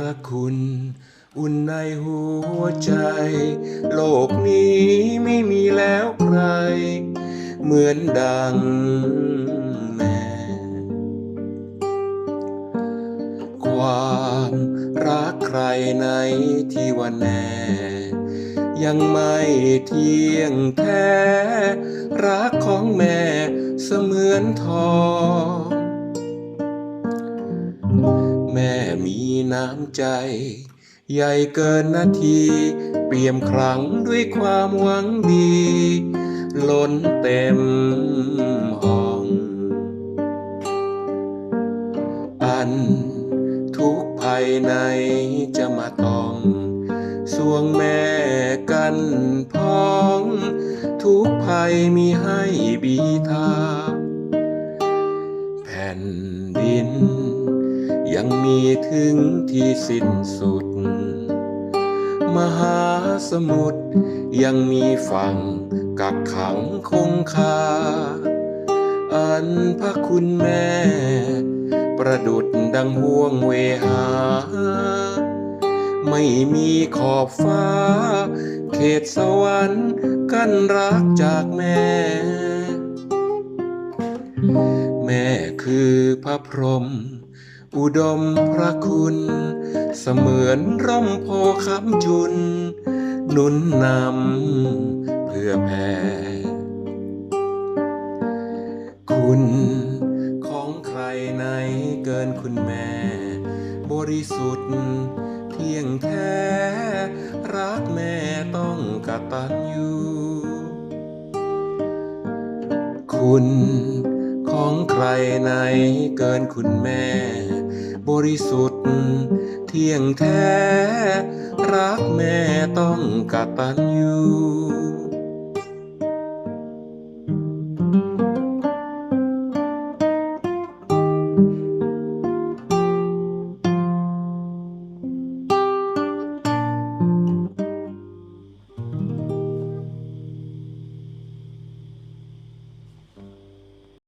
ระคุณ อุ่นในหัวใจ โลกนี้ไม่มีแล้วใคร เหมือนดังแม่ ความรักใครในที่ว่าแน่ยังไม่เที่ยงแท้ รักของแม่เสมือนทอง แม่มีน้ำใจ ใหญ่เกินนาที เปี่ยมครั้งด้วยความหวังดี ล้นเต็มห้อง อันทุกภายในจะมาต้องสวงแม่กันพ้อง ทุกภัยมีให้บีทา ยังมีถึงที่สิ้นสุด มหาสมุทรยังมีฝั่งกักขังคงคา อันพระคุณแม่ ประดุดดังห่วงเวหา ไม่มีขอบฟ้า เขตสวรรค์กั้นรักจากแม่แม่คือพระพรหม อุดมพระคุณ เสมือนร่มโพคำจุน หนุนนำเพื่อแผ่คุณของใครในเกินคุณแม่ บริสุทธิ์เที่ยงแท้ รักแม่ต้องกตัญญูคุณของใครในเกินคุณแม่ บริสุทธิ์ เที่ยงแท้ รักแม่ต้องกตัญญู